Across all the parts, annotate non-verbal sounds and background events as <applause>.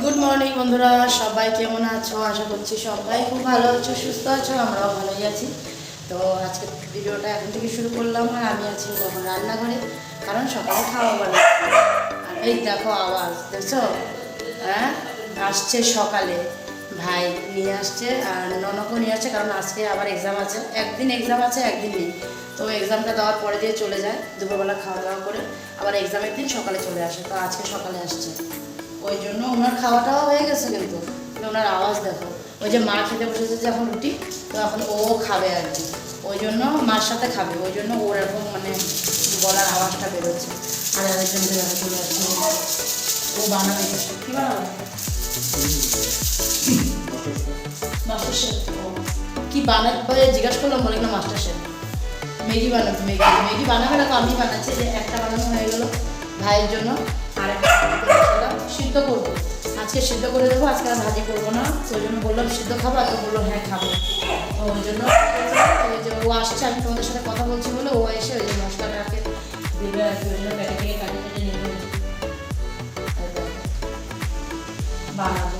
Good morning বন্ধুরা। সবাই কেমন আছো? আশা করছি সবাই খুব ভালো আছো, সুস্থ আছো, আমরাও ভালোই আছি। তো আজকে ভিডিওটা এখন থেকে শুরু করলাম আর আমি আছি যখন রান্নাঘরে, কারণ সকালে খাওয়া বানাচ্ছি আর এই দেখো আওয়াজ, দেখছ? হ্যাঁ? আসছে সকালে। ভাই নিয়ে আসছে আর ননকও নিয়ে আসছে, কারণ আজকে আবার এক্সাম আছে। একদিন এক্সাম আছে, একদিন নেই। তো এক্সামটা দেওয়ার পরে দিয়ে চলে যায়, দুপুরবেলা খাওয়া দাওয়া করে। আবার এক্সামের দিন সকালে চলে আসে, তো আজকে সকালে আসছে। ওই জন্য ওনার খাওয়াটাও হয়ে গেছে কিন্তু। ওনার আওয়াজ দেখো। ওই যে মা খেতে বসেছে যে এখন রুটি, তো এখন ও খাবে আর কি। ওই জন্য মার সাথে খাবে। ওই জন্য ওর এরকম মানে গলার আওয়াজটা বেরোচ্ছে। আর আরেকজনকে চলে আসছে। ও বানাবে। কি বানাবে? মাস্টার কি বানাবে? জিজ্ঞাসা করলাম, বলে কিনা মাস্টার শেফ। ম্যাগি বানাতো ম্যাগি। ম্যাগি বানাবে না তো? আমি বানাচ্ছি। যে একটা বানানো হয়ে গেলো ভাইয়ের জন্য। আর সিদ্ধ করব। আজকে সিদ্ধ করে দেবো আজকে আর ভাজি করব না। তো ওই জন্য বললাম সিদ্ধ খাব তো বলল হ্যাঁ খাব। তো ওই জন্য ওই যে ও আসছে আমি তোমাদের সাথে কথা বলছি বলে ও এসে ওই যে মশলাটাকে দিবে আর কি ওই জন্য কেটে কেটে কাটে কেটে নিয়ে। বানাবো?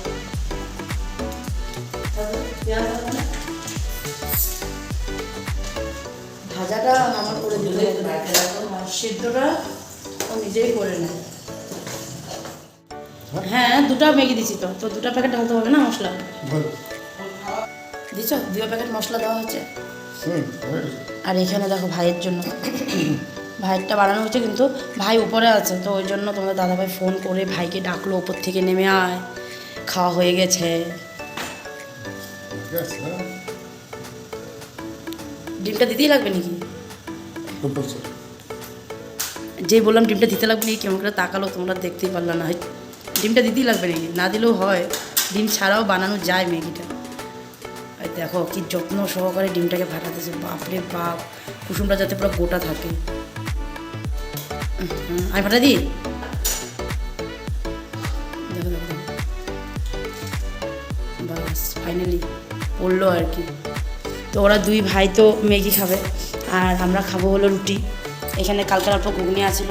ভাজাটা আমার করে দিলে। আর সিদ্ধটা ও নিজেই করে নেয়। হ্যাঁ দুটো ম্যাগি দিছি তো। তো দুটো প্যাকেট ঢালতে হবে না মশলা? দিছ? দুটো প্যাকেট মশলা দেওয়া হয়ে গেছে। আর এখানে দেখো ভাইয়ের জন্য। ভাইয়েরটা বানানো হচ্ছে কিন্তু ভাই উপরে আছে তো ওই জন্য তোমাদের দাদাভাই ফোন করে ভাইকে ডাকলো উপর থেকে নেমে আয় খাওয়া হয়ে গেছে। ডিমটা দিতেই লাগবে নাকি? যেই বললাম ডিমটা দিতে লাগবে নাকি কেমন করে তাকালো তোমরা দেখতেই পারলা না। ডিমটা দিতেই লাগবে নাকি? না দিলেও হয়। ডিম ছাড়াও বানানো যায় ম্যাগিটা। আর দেখো কি যত্ন সহকারে ডিমটাকে ফাটাতেছে। বাপরে বাপ। কুসুমটা যাতে পুরো গোটা থাকে। আমি ফাটা দিই? ফাইনালি পড়ল আর কি। তো ওরা দুই ভাই তো ম্যাগি খাবে। আর আমরা খাব হলো রুটি। এখানে কালকার অল্প ঘুগনি আছিল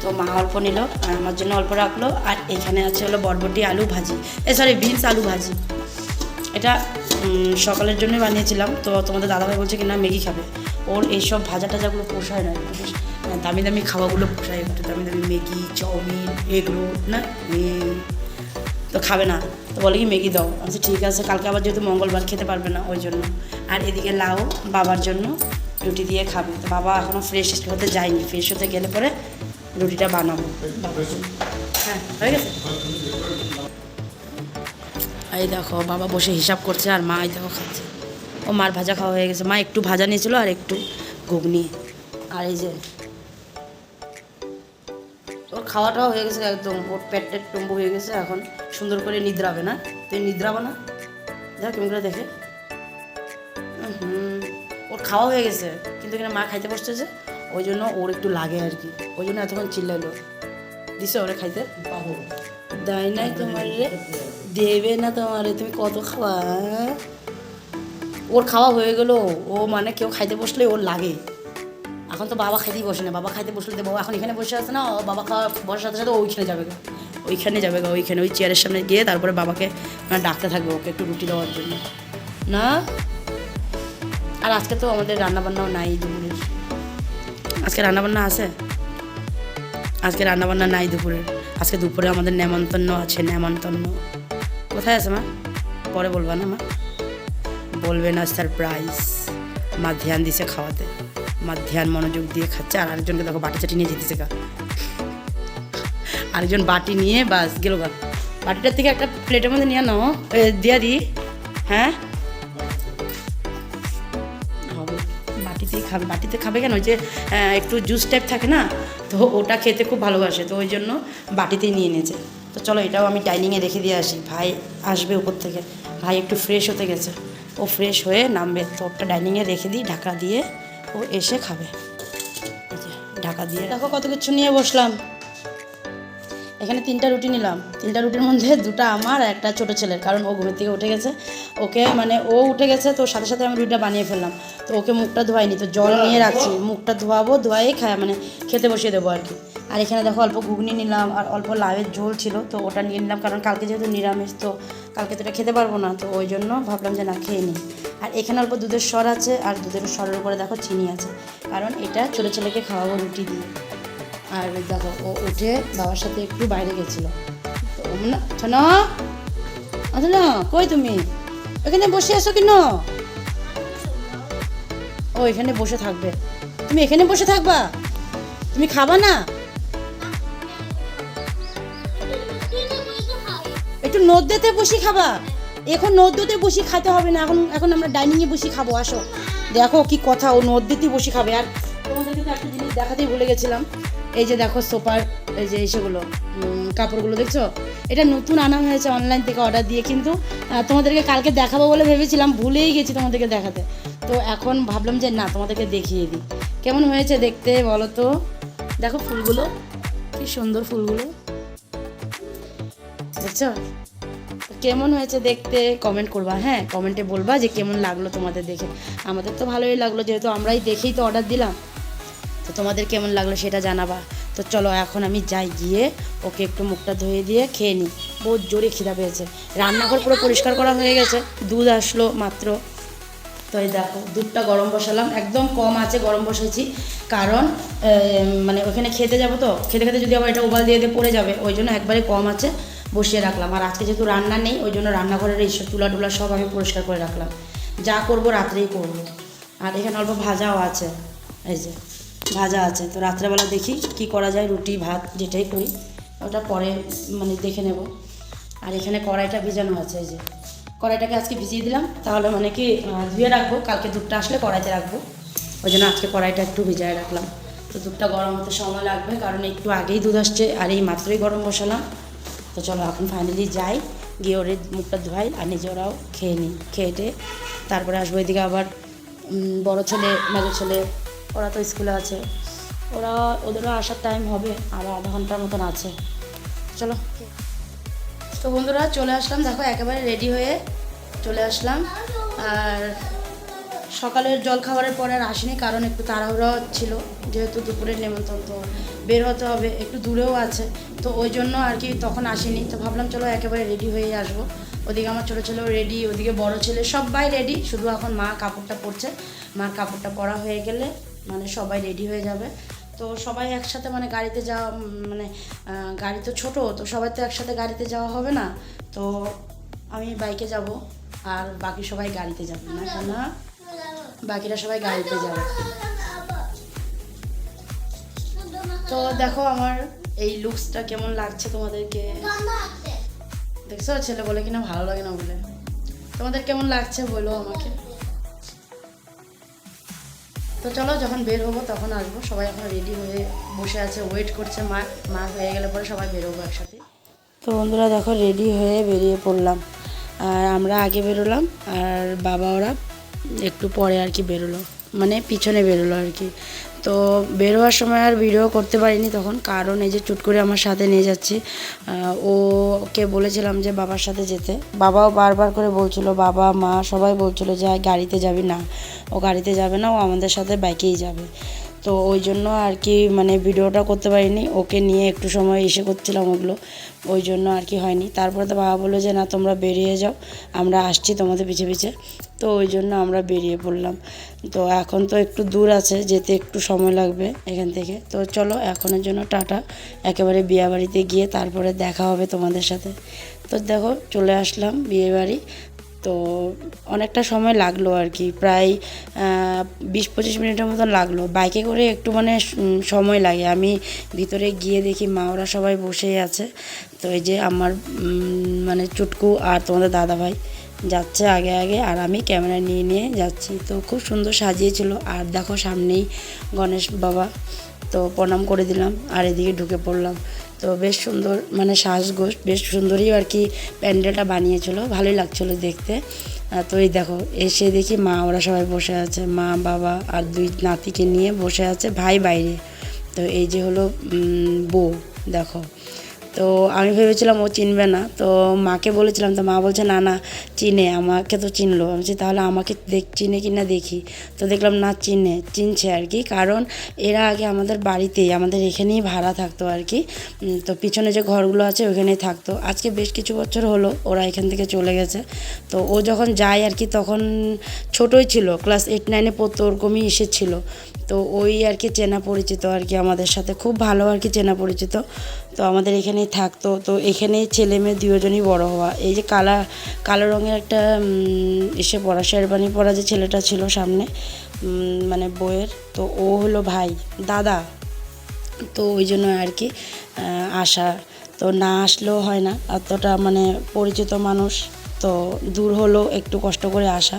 তো মা অল্প নিল আর আমার জন্য অল্প রাখল আর এখানে আছে হলো বরবটি আলু ভাজি। এ সরি বিনস আলু ভাজি। এটা সকালের জন্য বানিয়েছিলাম তো তোমাদের দাদাভাই বলছে কি না ম্যাগি খাবে। ওর এইসব ভাজা টাজাগুলো পোষায় না আহ, দামি দামি খাওয়াগুলো পোষায় একটু দামি দামি ম্যাগি চাউমিন এগ রোল না তো খাবে না। তো বলে কি ম্যাগি দাও। বলছি, ঠিক আছে কালকে আবার যেহেতু মঙ্গলবার খেতে পারবে না ওই জন্য। আর এদিকে লাউ বাবার জন্য রুটি দিয়ে খাবে। তো বাবা এখনও ফ্রেশ হতে যায়নি। ফ্রেশ হতে গেলে পরে রুটিটা বানাবো। হ্যাঁ হয়ে গেছে? এই দেখো, বাবা বসে হিসাব করছে আর মা এই দেখো খাচ্ছে। ও মার ভাজা খাওয়া হয়ে গেছে। মা একটু ভাজা নিয়েছিল আর একটু ঘুগনি। আর এই যে ওর খাওয়াটাও হয়ে গেছে একদম। ওর পেট টেট টম্বু হয়ে গেছে, এখন সুন্দর করে নিদ্রাবে না? তুই নিদ্রাবো না? দেখ, কেমন করে দেখে। হুম, ওর খাওয়া হয়ে গেছে, কিন্তু এখানে মা খাইতে বসছে যে ওই জন্য ওর একটু লাগে আর কি। ওই জন্য এতক্ষণ চিল্লাইলো দিছে ওরে খাইতে? দেয় নাই তোমার রে। দেবে না তোমারে তুমি কত খাওয়া হ্যাঁ? ওর খাওয়া হয়ে গেলো, ও মানে কেউ খাইতে বসলে ওর লাগে। এখন তো বাবা খাইতেই বসে না, বাবা খাইতে বসলে বাবা এখন এখানে বসে আছে না, ও বাবা খাওয়া বসার সাথে সাথে ওইখানে যাবে ওইখানে যাবে গা, ওইখানে, ওই চেয়ারের সামনে গিয়ে তারপরে বাবাকে মানে ডাকতে থাকবে ওকে একটু রুটি দেওয়ার জন্য। না? আর আজকে তো আমাদের রান্নাবান্নাও নাই দুপুরের। আজকে রান্নাবান্না আছে? আজকে রান্নাবান্না নাই দুপুরে। আজকে দুপুরে আমাদের নেমন্তন্ন আছে, নেমন্তন্ন। কোথায় আছে মা? পরে বলবা না মা। বলবে না সারপ্রাইজ মা ধ্যান দিছে খাওয়াতে। মা ধ্যান মনোযোগ দিয়ে খাচ্ছে। আর আরেকজনকে দেখো বাটি চাটি নিয়ে যেতেছে গা। আরেকজন বাটি নিয়ে বাস গেল গা। বাটিটার থেকে একটা প্লেটের মধ্যে নিয়ে নাও। দিয়া দি। হ্যাঁ? খাবে, বাটিতে খাবে কেন? ওই যে একটু জুস টাইপ থাকে না, তো ওটা খেতে খুব ভালোবাসে, তো ওই জন্য বাটিতেই নিয়ে নিয়েছে। তো চলো এটাও আমি ডাইনিংয়ে রেখে দিয়ে আসি। ভাই আসবে উপর থেকে। ভাই একটু ফ্রেশ হতে গেছে। ও ফ্রেশ হয়ে নামবে। তো ওটা ডাইনিংয়ে রেখে দিই, ঢাকা দিয়ে ও এসে খাবে। ঢাকা দিয়ে দেখো কত কিছু নিয়ে বসলাম। এখানে তিনটা রুটি নিলাম। তিনটা রুটির মধ্যে দুটো আমার আর একটা ছোটো ছেলের কারণ ও ঘুমের থেকে উঠে গেছে। ওকে মানে ও উঠে গেছে তো সাথে সাথে আমি রুটিটা বানিয়ে ফেললাম। তো ওকে মুখটা ধোয়াইনি তো জল নিয়ে রাখছি। মুখটা ধোয়াবো ধোয়াই খায় মানে খেতে বসিয়ে দেবো আর কি। আর এখানে দেখো অল্প ঘুগনি নিলাম আর অল্প লাউয়ের ঝোল ছিল তো ওটা নিয়ে নিলাম কারণ কালকে যেহেতু নিরামিষ তো কালকে তো এটা খেতে পারব না তো ওই জন্য ভাবলাম যে না খেয়ে নিই। আর এখানে অল্প দুধের স্বর আছে আর দুধের স্বরের উপরে দেখো চিনি আছে কারণ এটা ছোটো ছেলেকে খাওয়াবো রুটি দিয়ে। আর দেখো, ও উঠে বাবার সাথে একটু বাইরে গেছিল। কই তুমি? এখানে বসে আছো কেন? ও এখানে বসে থাকবে। তুমি এখানে বসে থাকবা? তুমি খাবা না? একটু নদ্যতে বসে খাবা। এখন নদ্যতে বসে খাতে হবে না, এখন এখন আমরা ডাইনিংয়ে বসে খাব, আসো। দেখো কি কথা, ও নদ্যতে বসে খাবে। আর তো একটা জিনিস দেখাতেই ভুলে গেছিলাম। এই যে দেখো সোপার এই যে এসেগুলো উম, কাপড়গুলো দেখছ? এটা নতুন আনা হয়েছে অনলাইন থেকে অর্ডার দিয়ে কিন্তু তোমাদেরকে কালকে দেখাবো বলে ভেবেছিলাম ভুলেই গেছি তোমাদেরকে দেখাতে। তো এখন ভাবলাম যে না তোমাদেরকে দেখিয়ে দিই। কেমন হয়েছে দেখতে বলো তো? দেখো ফুলগুলো কি সুন্দর ফুলগুলো। দেখছ? কেমন হয়েছে দেখতে কমেন্ট করবা হ্যাঁ? কমেন্টে বলবা যে কেমন লাগল তোমাদের দেখে। আমাদের তো ভালোই লাগল যেহেতু আমরাই দেখেই তো অর্ডার দিলাম। তোমাদের কেমন লাগল সেটা জানাবা। তো চলো এখন আমি যাই গিয়ে ওকে একটু মুখটা ধুয়ে দিয়ে খেয়ে নিই। বহুত জোরে খিদা পেয়েছে। রান্নাঘর পুরো পরিষ্কার করা হয়ে গেছে। দুধ আসলো মাত্র। তো এই দেখো, দুধটা গরম বসালাম। একদম কম আছে গরম বসেছি। কারণ মানে ওখানে খেতে যাব তো। খেতে খেতে যদি আবার এটা উবাল দিয়ে দিয়ে পড়ে যাবে, ওই জন্য একবারে কম আছে বসিয়ে রাখলাম। আর আজকে যেহেতু রান্না নেই, ওই জন্য রান্নাঘরের এই সব চুলা টুলা সব আমি পরিষ্কার করে রাখলাম। যা করব রাত্রেই করব। আর এখানে অল্প ভাজাও আছে। এই যে। ভাজা আছে। তো রাত্রেবেলা দেখি কি করা যায়, রুটি, ভাত, যেটাই করি। ওটা পরে মানে দেখে নেব। আর এখানে কড়াইটা ভিজানো আছে, এই যে। কড়াইটাকে আজকে ভিজিয়ে দিলাম। তাহলে মানে কি ধুয়ে রাখব। কালকে দুধটা আসলে কড়াইতে রাখব। ওই জন্য আজকে কড়াইটা একটু ভিজায় রাখলাম। তো দুধটা গরম হতে সময় লাগবে, কারণ একটু আগেই দুধ আসছে। আর এই মাত্রই গরম বসালাম। তো চলো, এখন ফাইনালি যাই। গিয়ে ওরে মুখটা ধোয়াই আর নিজে ওরাও খেয়ে নিই খেয়ে তারপরে আসব এদিকে আবার বড় ছেলে, মেজো ছেলে ওরা তো স্কুলে আছে। ওরা, ওদেরও আসার টাইম হবে আরও আধা ঘণ্টার মতন আছে। চলো। তো বন্ধুরা, চলে আসলাম। দেখো, একেবারে রেডি হয়ে চলে আসলাম। আর সকালের জল খাবারের পরে আর আসিনি, কারণ একটু তাড়াহুড়ো ছিল। যেহেতু দুপুরের নেমন্তন্ন, তো বের হতে হবে, একটু দূরেও আছে। তো ওই জন্য আর কি তখন আসিনি। তো ভাবলাম, চলো, একেবারে রেডি হয়ে আসব। ওদিকে আমার ছোটো ছেলেও রেডি ওদিকে বড় ছেলে সবাই রেডি শুধু এখন মা কাপড়টা পরছে। মার কাপড়টা পরা হয়ে গেলে মানে সবাই রেডি হয়ে যাবে। তো সবাই একসাথে মানে গাড়িতে যাওয়া মানে গাড়ি তো ছোট, তো সবাই তো একসাথে গাড়িতে যাওয়া হবে না। তো আমি বাইকে যাব, আর বাকি সবাই গাড়িতে যাবে না, কেন বাকিরা সবাই গাড়িতে যাবে। তো দেখো আমার এই লুকসটা কেমন লাগছে তোমাদেরকে? দেখছ? ছেলে বলে কিনা ভালো লাগে না বলে। তোমাদের কেমন লাগছে বলো আমাকে? তো চলো, যখন বের হব তখন আসব। সবাই এখন রেডি হয়ে বসে আছে ওয়েট করছে, মা মা হয়ে গেলে পরে সবাই বেরোবো একসাথে। তো বন্ধুরা, দেখো রেডি হয়ে বেরিয়ে পড়লাম। আর আমরা আগে বেরোলাম, আর বাবা, ওরা একটু পরে আর কি বেরোলো। মানে পিছনে বেরোলো আর কি। তো বেরোয়ার সময় আর ভিডিও করতে পারিনি তখন কারণ এই যে চুট করে আমার সাথে নিয়ে যাচ্ছি ওকে বলেছিলাম যে বাবার সাথে যেতে। বাবাও বারবার করে বলছিল বাবা মা সবাই বলছিল যে "আয়, গাড়িতে যাবি না। ও গাড়িতে যাবে না ও আমাদের সাথে বাইকেই যাবে। তো ওই জন্য আর কি মানে ভিডিওটা করতে পারিনি। ওকে নিয়ে একটু সময় এসে করছিলাম ওগুলো। ওই জন্য আর কি হয়নি। তারপরে তো বাবা বলল যে, না, তোমরা বেরিয়ে যাও। আমরা আসছি তোমাদের পিছে পিছে। তো ওই জন্য আমরা বেরিয়ে পড়লাম। তো এখন তো একটু দূর আছে, যেতে একটু সময় লাগবে এখান থেকে। তো চলো, এখনের জন্য টাটা। একেবারে বিয়ে বাড়িতে গিয়ে তারপরে দেখা হবে তোমাদের সাথে। তো দেখো, চলে আসলাম বিয়ে বাড়ি তো অনেকটা সময় লাগল আর কি, প্রায় বিশ পঁচিশ মিনিটের মতন লাগল। বাইকে করে একটু মানে সময় লাগে। আমি ভিতরে গিয়ে দেখি মা, ওরা সবাই বসেই আছে। তো এই যে আমার মানে চুটকু আর তোমাদের দাদা ভাই যাচ্ছে আগে আগে, আর আমি ক্যামেরা নিয়ে নিয়ে যাচ্ছি। তো খুব সুন্দর সাজিয়েছিল। আর দেখো সামনেই গণেশ বাবা। তো প্রণাম করে দিলাম। আর এদিকে ঢুকে পড়লাম। তো বেশ সুন্দর মানে সাজগোজ, বেশ সুন্দরই আর কি প্যান্ডেলটা বানিয়েছিল, ভালোই লাগছিল দেখতে। তো এই দেখো, এসে দেখি মা, ওরা সবাই বসে আছে, মা, বাবা আর দুই নাতিকে নিয়ে বসে আছে ভাই বাইরে। তো এই যে হলো বউ, দেখো। তো আমি ভেবেছিলাম ও চিনবে না। তো মাকে বলেছিলাম, তো মা বলছে, না না, চিনে, আমাকে তো চিনলো। আমি বলছি, তাহলে আমাকে দেখ, চিনে কি না দেখি? তো দেখলাম, না, চিনে, চিনছে আর কি। কারণ এরা আগে আমাদের বাড়িতেই, আমাদের এখানেই ভাড়া থাকতো আর কি। তো পিছনে যে ঘরগুলো আছে ওখানেই থাকতো। আজকে বেশ কিছু বছর হলো, ওরা এখান থেকে চলে গেছে। তো ও যখন যায় আর কি, তখন ছোটোই ছিল, ক্লাস এইট, নাইনে পড়তো, ওরকমই এসেছিল। তো ওই আর কি চেনা পরিচিত আর কি আমাদের সাথে। খুব ভালো আর কি চেনা পরিচিত। তো আমাদের এখানেই থাকতো। তো এখানেই ছেলে মেয়ে দুজনই বড় হওয়া। এই যে কালা, কালো রঙের একটা এসে পড়া শেরবানি পরা যে ছেলেটা ছিল সামনে মানে বইয়ের তো ও হলো ভাই, দাদা। তো ওই জন্য আর কি আসা। তো না আসলেও হয় না। এতটা মানে পরিচিত মানুষ, তো দূর হলেও একটু কষ্ট করে আসা।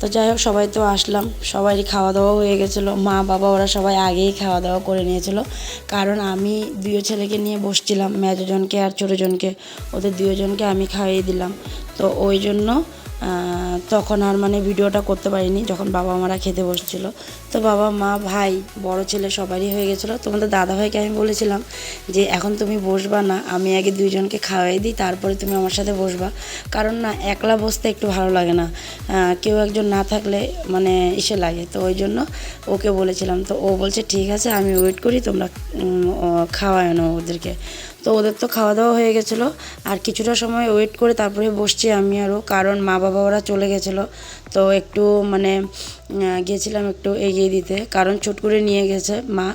তো যাই হোক, সবাই তো আসলাম। সবারই খাওয়া দাওয়া হয়ে গেছিল। মা, বাবা, ওরা সবাই আগেই খাওয়া দাওয়া করে নিয়েছিল। কারণ আমি দুই ছেলেকে নিয়ে বসছিলাম, মেজোজনকে আর ছোটোজনকে। ওদের দুজনকে আমি খাইয়ে দিলাম। তো ওই জন্য তখন আর মানে ভিডিওটা করতে পারিনি, যখন বাবা মারা খেতে বসছিল। তো বাবা, মা, ভাই, বড় ছেলে সবারই হয়ে গেছিল। তোমাদের দাদা ভাইকে আমি বলেছিলাম যে, এখন তুমি বসবা না, আমি আগে দুইজনকে খাওয়াই দিই, তারপরে তুমি আমার সাথে বসবা। কারণ না, একলা বসতে একটু ভালো লাগে না। কেউ একজন না থাকলে মানে ইসে লাগে। তো ওই জন্য ওকে বলেছিলাম। তো ও বলছে, ঠিক আছে, আমি ওয়েট করি, তোমরা খাওয়ায় না ওদেরকে। তো ওদের তো খাওয়া দাওয়া হয়ে গেছিল। আর কিছুটা সময় ওয়েট করে তারপরে বসছি আমি আরও কারণ মা বাবা ওরা চলে গেছিল। তো একটু মানে আহ, গিয়েছিলাম একটু এগিয়ে দিতে। কারণ চট করে নিয়ে গেছে মা।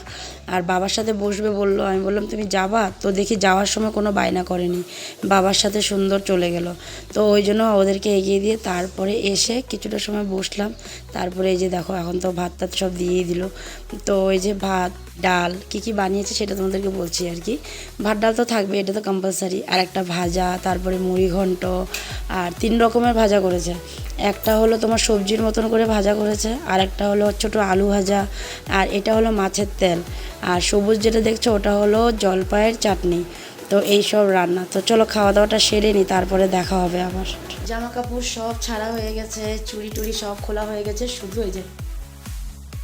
আর বাবার সাথে বসবে বলল আমি বললাম তুমি যাবা? তো দেখি যাওয়ার সময় কোনো বায়না করেনি। বাবার সাথে সুন্দর চলে গেল। তো ওই জন্য ওদেরকে এগিয়ে দিয়ে তারপরে এসে কিছুটা সময় বসলাম। তারপরে এই যে দেখো এখন তো ভাত টাত সব দিয়েই দিল। তো ওই যে ভাত ডাল কী কী বানিয়েছে সেটা তোমাদেরকে বলছি আর কি। ভাত ডাল তো থাকবে এটা তো কম্পালসারি আর একটা ভাজা তারপরে মুড়ি ঘন্ট আর তিন রকমের ভাজা করেছে। একটা হলো তোমার সবজির মতন করে ভাজা করেছে আর একটা হলো ছোট আলু ভাজা, আর এটা হলো মাছের তেল। আর সবুজ যেটা দেখছ ওটা হলো জলপাইয়ের চাটনি। তো এই সব রান্না। তো চলো খাওয়া দাওয়াটা সেরে নিই তারপরে দেখা হবে আবার। জামা কাপড় সব ছাড়া হয়ে গেছে, চুড়ি টুড়ি সব খোলা হয়ে গেছে, শুধু এই যে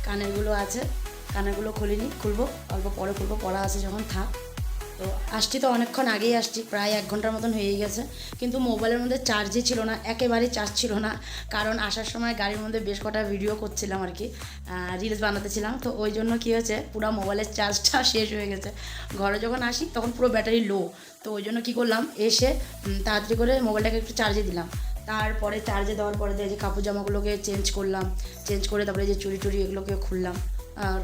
কানেরগুলো আছে, কানেরগুলো খুলিনি, খুলবো, অল্প পরে খুলবো, পড়া আছে যখন, থাক। তো আসছি তো অনেকক্ষণ আগেই আসছি, প্রায় এক ঘণ্টার মতন হয়েই গেছে। কিন্তু মোবাইলের মধ্যে চার্জই ছিল না, একেবারেই চার্জ ছিল না। কারণ আসার সময় গাড়ির মধ্যে বেশ কটা ভিডিও করছিলাম আর কি রিলস বানাতেছিলাম। তো ওই জন্য কী হয়েছে, পুরো মোবাইলের চার্জটা <laughs> শেষ হয়ে গেছে। ঘরে যখন আসি, তখন পুরো ব্যাটারি লো তো ওই জন্য কী করলাম, এসে তাড়াতাড়ি করে মোবাইলটাকে একটু চার্জে দিলাম। তারপরে চার্জে দেওয়ার পরে যে কাপড় জামাগুলোকে চেঞ্জ করলাম। চেঞ্জ করে তারপরে যে চুরি টুরি এগুলোকে খুললাম।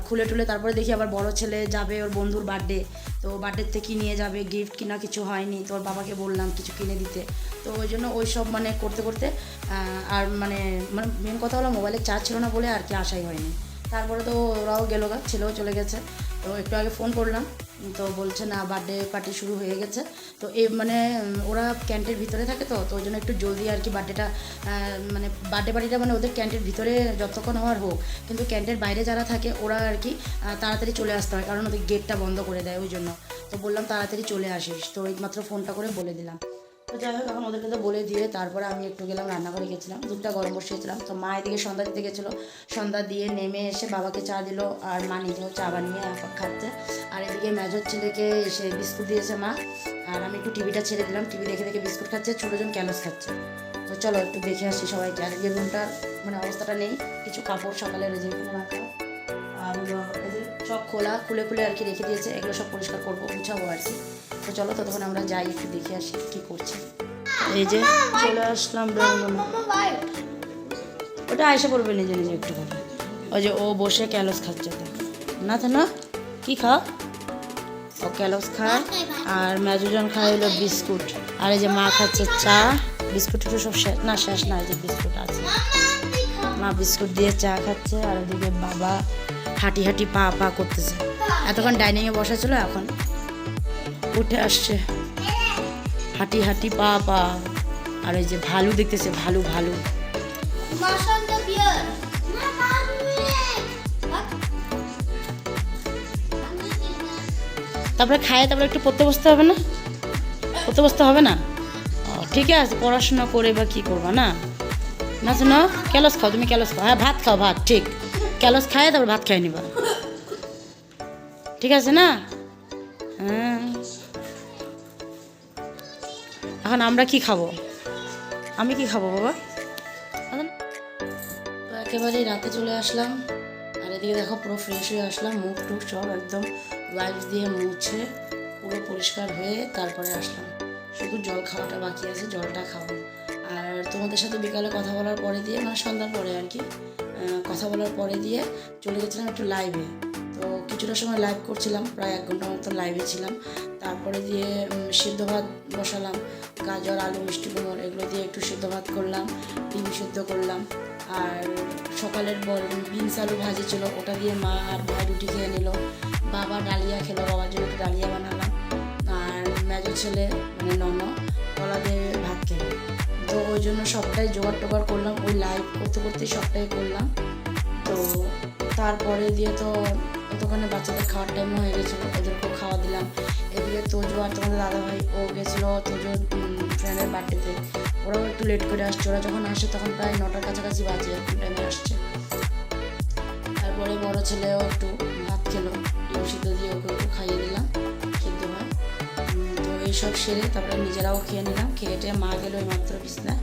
খুলে টুলে তারপরে দেখি আবার বড় ছেলে যাবে ওর বন্ধুর বার্থডে তো বার্থডেতে থেকে নিয়ে যাবে গিফট কিনা কিছু হয়নি। তো ওর বাবাকে বললাম কিছু কিনে দিতে। তো ওই জন্য ওই সব মানে করতে করতে আর মানে মানে মেন কথা হলো মোবাইলে চার্জ ছিল না বলে আর কি আশাই হয়নি। তারপরে তো ওরাও গেলো গা, ছেলেও চলে গেছে। তো একটু আগে ফোন করলাম। তো বলছে, না বার্থডে পার্টি শুরু হয়ে গেছে। তো এ মানে ওরা ক্যান্টের ভিতরে থাকে তো তো ওই জন্য একটু জলদি আর কি বার্থডেটা মানে বার্থডে পার্টিটা মানে ওদের ক্যান্টের ভিতরে যতক্ষণ হওয়ার হোক। কিন্তু ক্যান্টের বাইরে যারা থাকে, ওরা আর কি তাড়াতাড়ি চলে আসতে হয়, কারণ ওদের গেটটা বন্ধ করে দেয় ওই জন্য। তো বললাম, তাড়াতাড়ি চলে আসিস। তো এইমাত্র ফোনটা করে বলে দিলাম। তো যাই হোক, এখন ওদেরকে তো বলে দিয়ে তারপরে আমি একটু গেলাম, রান্নাঘরে গেছিলাম, দুধটা গরম বসিয়েছিলাম তো মা এদিকে সন্ধ্যা দিতে গেছিল। সন্ধ্যা দিয়ে নেমে এসে বাবাকে চা দিল আর মা নিজেও চা বানিয়ে খাচ্ছে। আর এদিকে মেজর ছেলেকে এসে বিস্কুট দিয়েছে মা। আর আমি একটু টিভিটা ছেড়ে দিলাম। টিভি দেখে দেখে বিস্কুট খাচ্ছে ছোটোজন ক্যালস খাচ্ছে। তো চলো একটু দেখে আসি সবাইকে। আর এই রুমটার মানে অবস্থাটা নেই। কিছু কাপড় সকালে রেজে রাখা। খোলা, খুলে খুলে আর কি রেখে দিয়েছে, এগুলো সব পরিষ্কার করব, গুছাবো আর কি। তো চলো ততক্ষণ আমরা যাই, একটু দেখে আসি কী করছে। এই যে চলে আসলাম ওটা আয়সা পড়বে নিজে নিজে একটু করে। ওই যে ও বসে ক্যালস খাচ্ছে না তো না কী খা? ও ক্যালস খায়, আর ম্যাজুজন খায় হলো বিস্কুট। আর এই যে মা খাচ্ছে চা। বিস্কুট একটু সব শেষ না শেষ না, এই যে বিস্কুট আছে। মা বিস্কুট দিয়ে চা খাচ্ছে, আর ওদিকে বাবা হাঁটি হাঁটি পা পা করতেছে। এতক্ষণ ডাইনিংয়ে বসা ছিল, এখন উঠে আসছে। হাঁটি হাঁটি পা পা। আর ওই যে ভালু দেখতেছে, ভালু ভালু। তারপরে খায়, তারপরে একটু পড়তে বসতে হবে না? পড়তে বসতে হবে না? ঠিক আছে, পড়াশোনা করে বা কী করবা, না? না, শোনো, ক্যালস খাও, তুমি ক্যালস খাও। হ্যাঁ ভাত খাও, ভাত, ঠিক। ক্যালস খায়, তারপর ভাত খাই নিবা। ঠিক আছে না? এখন আমরা কি খাব? আমি কি খাব, বাবা? তো একেবারেই রাতে চলে আসলাম। আর এদিকে দেখো পুরো ফ্রেশ হয়ে আসলাম। মুখ টুক সব একদম ওয়াইপ দিয়ে মুছে, পুরো পরিষ্কার হয়ে তারপরে আসলাম। শুধু জল খাওয়াটা বাকি আছে, জলটা খাব। আর তোমাদের সাথে বিকালে কথা বলার পরে দিয়ে মানে সন্ধ্যার পরে আর কি কথা বলার পরে দিয়ে চলে গেছিলাম একটু লাইভে তো কিছুটা সময় লাইভ করছিলাম, প্রায় এক ঘণ্টার মতো লাইভে ছিলাম। তারপরে দিয়ে সিদ্ধ ভাত বসালাম, গাজর, আলু, মিষ্টি, কুমড়, এগুলো দিয়ে একটু সিদ্ধ ভাত করলাম, ডিম সিদ্ধ করলাম। আর সকালের বল, বিনস আলু ভাজি ছিল, ওটা দিয়ে মা আর ভাই রুটি খেয়ে নিল। বাবা ডালিয়া খেলো, বাবার জন্য একটু ডালিয়া বানালাম। আর মেজো ছেলে মানে নন কলা দিয়ে ভাত খেলো। তো ওই জন্য সবটাই জোগাড় টোগাড় করলাম, ওই লাইভ করতে করতে সবটাই করলাম। তো তারপরে দিয়ে তো ওখানে বাচ্চাদের খাওয়ার টাইম হয়ে গেছিল, ওদেরকেও খাওয়া দিলাম। এদিকে তোজো আর তোমাদের দাদাভাই, ও গেছিল তোজোর ফ্রেন্ডের বার্থডেতে ওরাও একটু লেট করে আসছে, ওরা যখন আসে তখন প্রায় নটার কাছাকাছি বাজে টাইমে আসছে। তারপরে বড় ছেলেও একটু ভাত খেলো সিদ্ধ দিয়ে ওকে একটু খাইয়ে দিলাম। এইসব সেরে তারপরে নিজেরাও খেয়ে নিলাম। খেয়ে টেয়ে মা গেলো মাত্র বিছনায়।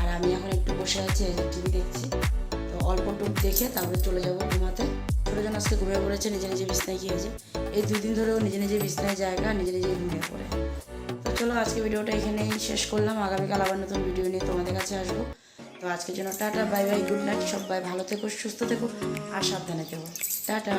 আর আমি এখন একটু বসে আছি টিভি দেখছি। তো অল্প টুক দেখে তারপরে চলে যাব ঘুমাতে। ছোটোজন আজকে ঘুমিয়ে পড়েছে, নিজে নিজে বিছনায় গিয়েছে। এই দুই দিন ধরেও নিজে নিজে বিছনায় জায়গা নিজে নিজে ঘুমিয়ে পড়ে। তো চলো আজকে ভিডিওটা এখানেই শেষ করলাম। আগামীকাল আবার নতুন ভিডিও নিয়ে তোমাদের কাছে আসব। তো আজকের জন্য ta-ta, bye bye, good night, সবাই ভালো থেকো, সুস্থ থেকো, আর সাবধানে থেকো। টাটা।